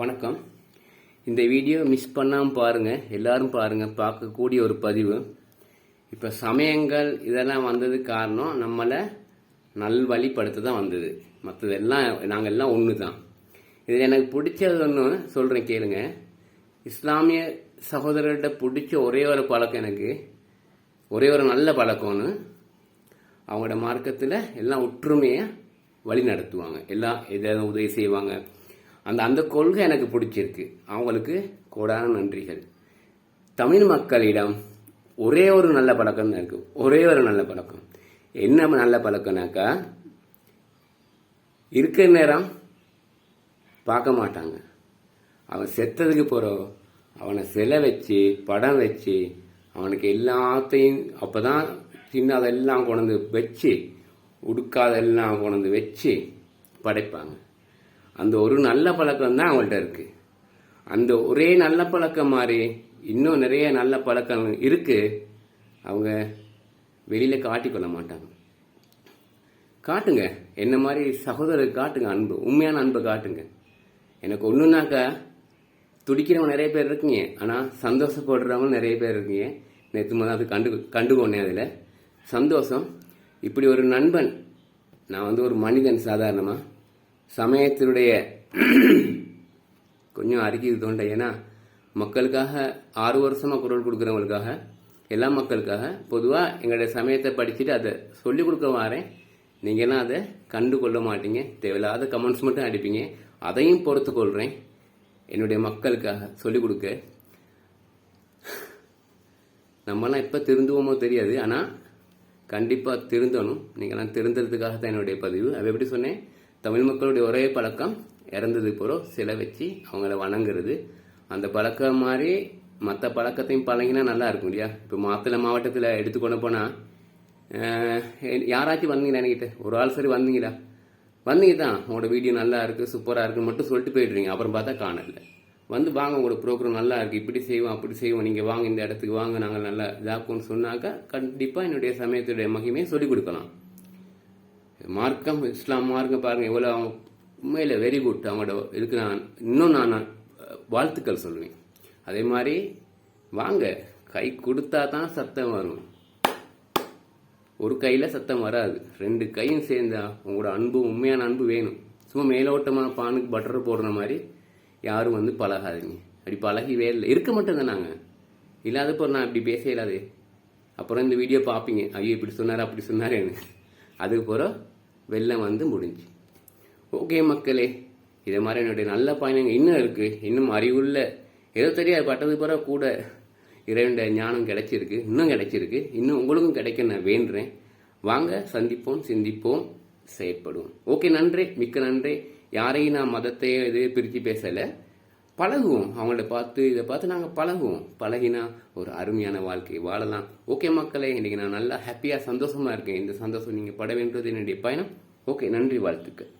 வணக்கம். இந்த video miss பண்ணாமல் பாருங்கள் எல்லாரும் பாருங்கள் பார்க்கக்கூடிய ஒரு பதிவு. இப்போ சமயங்கள் இதெல்லாம் வந்தது காரணம் நம்மளை நல்வழிப்படுத்த தான் வந்தது. மற்றதெல்லாம் நாங்கள் எல்லாம் ஒன்று தான் இதில் எனக்கு பிடிச்சது ஒன்று சொல்கிறேன் கேளுங்க. இஸ்லாமிய சகோதரர்கிட்ட பிடிச்ச ஒரே ஒரு பழக்கம் எனக்கு. ஒரே ஒரு நல்ல பழக்கம்னு. அவங்களோட மார்க்கத்தில் எல்லாம் ஒற்றுமையாக வழி நடத்துவாங்க எல்லாம் எதாவது உதவி செய்வாங்க. அந்த அந்த கொள்கை எனக்கு பிடிச்சிருக்கு. அவங்களுக்கு கோடான நன்றிகள். தமிழ் மக்களிடம் ஒரே ஒரு நல்ல பழக்கம் தான் இருக்குது ஒரே ஒரு நல்ல பழக்கம். என்ன நல்ல பழக்கம்னாக்கா இருக்கிற நேரம் பார்க்க மாட்டாங்க. அவன் செத்ததுக்கு போகிறோம் அவனை சிலை வச்சு படம் வச்சு அவனுக்கு எல்லாத்தையும் அப்போ தான் சின்னதெல்லாம் கொண்டு வச்சு உடுக்காதெல்லாம் கொண்டு வச்சு படைப்பாங்க. அந்த ஒரு நல்ல பழக்கம் தான் அவங்கள்ட்ட இருக்கு. அந்த ஒரே நல்ல பழக்கம் மாதிரி இன்னும் நிறைய நல்ல பழக்கம் இருக்கு. அவங்க வெளியில் காட்டிக்கொள்ள மாட்டாங்க. காட்டுங்க. என்ன மாதிரி சகோதரர் காட்டுங்க அன்பு. உண்மையான அன்பை காட்டுங்க. எனக்கு ஒன்றுனாக்கா துடிக்கிறவங்க நிறைய பேர் இருக்கீங்க. ஆனால் சந்தோஷப்படுறவங்க நிறைய பேர் இருக்கீங்க. நேற்று முதல் அது கண்டு கண்டுகொண்டேன் அதில். சந்தோஷம். இப்படி ஒரு நண்பன். நான் வந்து ஒரு மனிதன் சாதாரணமாக சமயத்தினுடைய கொஞ்சம் அறிக்கைது தோண்ட. ஏன்னா மக்களுக்காக ஆறு வருஷமாக குரல் கொடுக்குறவங்களுக்காக எல்லா மக்களுக்காக பொதுவாக எங்களுடைய சமயத்தை படிச்சுட்டு அதை சொல்லிக் கொடுக்க வாரேன். நீங்கள்லாம் அதை கண்டு கொள்ள மாட்டீங்க. தேவையில்லாத கமெண்ட்ஸ் மட்டும் அடிப்பீங்க. அதையும் பொறுத்து கொள்கிறேன் என்னுடைய மக்களுக்காக சொல்லிக் கொடுக்க. நம்மலாம் எப்போ திருந்துவோமோ தெரியாது. ஆனால் கண்டிப்பாக திருந்தணும். நீங்கள்லாம் திருந்துறதுக்காக தான் என்னுடைய பதிவு. அது எப்படி சொன்னேன்? தமிழ் மக்களுடைய ஒரே பழக்கம் இறந்தது போகிறோம் சிலை வச்சு அவங்கள வணங்குறது. அந்த பழக்கம் மாதிரி மற்ற பழக்கத்தையும் பழகினா நல்லா இருக்கும் இல்லையா? இப்போ மாத்தளை மாவட்டத்தில் எடுத்துக்கொண்டு போனால் யாராச்சும் வந்தீங்களா என்கிட்ட? ஒரு ஆள் சரி வந்தீங்களா? வந்தீங்க தான் உங்களோட வீடியோ நல்லா இருக்குது சூப்பராக இருக்குன்னு மட்டும் சொல்லிட்டு போயிடுறீங்க. அப்புறம் பார்த்தா காணல. வந்து வாங்க உங்களோட ப்ரோக்ராம் நல்லா இருக்குது இப்படி செய்வோம் அப்படி செய்வோம். நீங்கள் வாங்க இந்த இடத்துக்கு வாங்க நாங்கள் நல்லா இதாக்கும்னு சொன்னாக்கா கண்டிப்பாக என்னுடைய சமயத்துடைய மகிமையை சொல்லிக் கொடுக்கலாம். மார்க்கம் இஸ்லாம் மார்க்கம் பாருங்கள் எவ்வளோ அவங்க உண்மையில் வெரி குட் அவங்களோட இதுக்கு நான் இன்னும் நான் வாழ்த்துக்கள் சொல்லுவேன் அதே மாதிரி வாங்க கை கொடுத்தா தான் சத்தம் வரும். ஒரு கையில் சத்தம் வராது. ரெண்டு கையும் சேர்ந்தா உங்களோட அன்பு உண்மையான அன்பு வேணும். சும்மா மேலோட்டமாக பானுக்கு பட்டர் போடுற மாதிரி யாரும் வந்து பழகாதீங்க. அப்படி பழகவே இல்லை. இருக்க மாட்டேங்க நாங்கள் இல்லாதப்போ நான் இப்படி பேச இல்லாதே. அப்புறம் இந்த வீடியோ பார்ப்பீங்க. ஐயோ இப்படி சொன்னார் அப்படி சொன்னார் எனக்கு பிறகு வெள்ளம் வந்து முடிஞ்சு. ஓகே மக்களே இதை மாதிரி என்னுடைய நல்ல பயணங்கள் இன்னும் இருக்குது இன்னும் அறிவுள்ள ஏதோ தெரியாது பட்டது பிறகு கூட இறைவனுடைய ஞானம் கிடைச்சிருக்கு இன்னும் கிடைச்சிருக்கு இன்னும் உங்களுக்கும் கிடைக்க நான் வேண்டுறேன். வாங்க சந்திப்போம் சிந்திப்போம் செயற்படுவோம். ஓகே நன்றி மிக்க நன்றி. யாரையும் நான் மதத்தையே இது பிரித்து பேசலை. பழகுவோம். அவங்கள பார்த்து இதை பார்த்து நாங்கள் பழகுவோம். பழகினா ஒரு அருமையான வாழ்க்கை வாழலாம். ஓகே மக்களே இன்றைக்கி நான் நல்லா ஹாப்பியாக சந்தோஷமாக இருக்கேன். இந்த சந்தோஷம் நீங்கள் பட வேண்டியது என்னுடைய பயணம். ஓகே நன்றி வாழ்த்துக்கள்.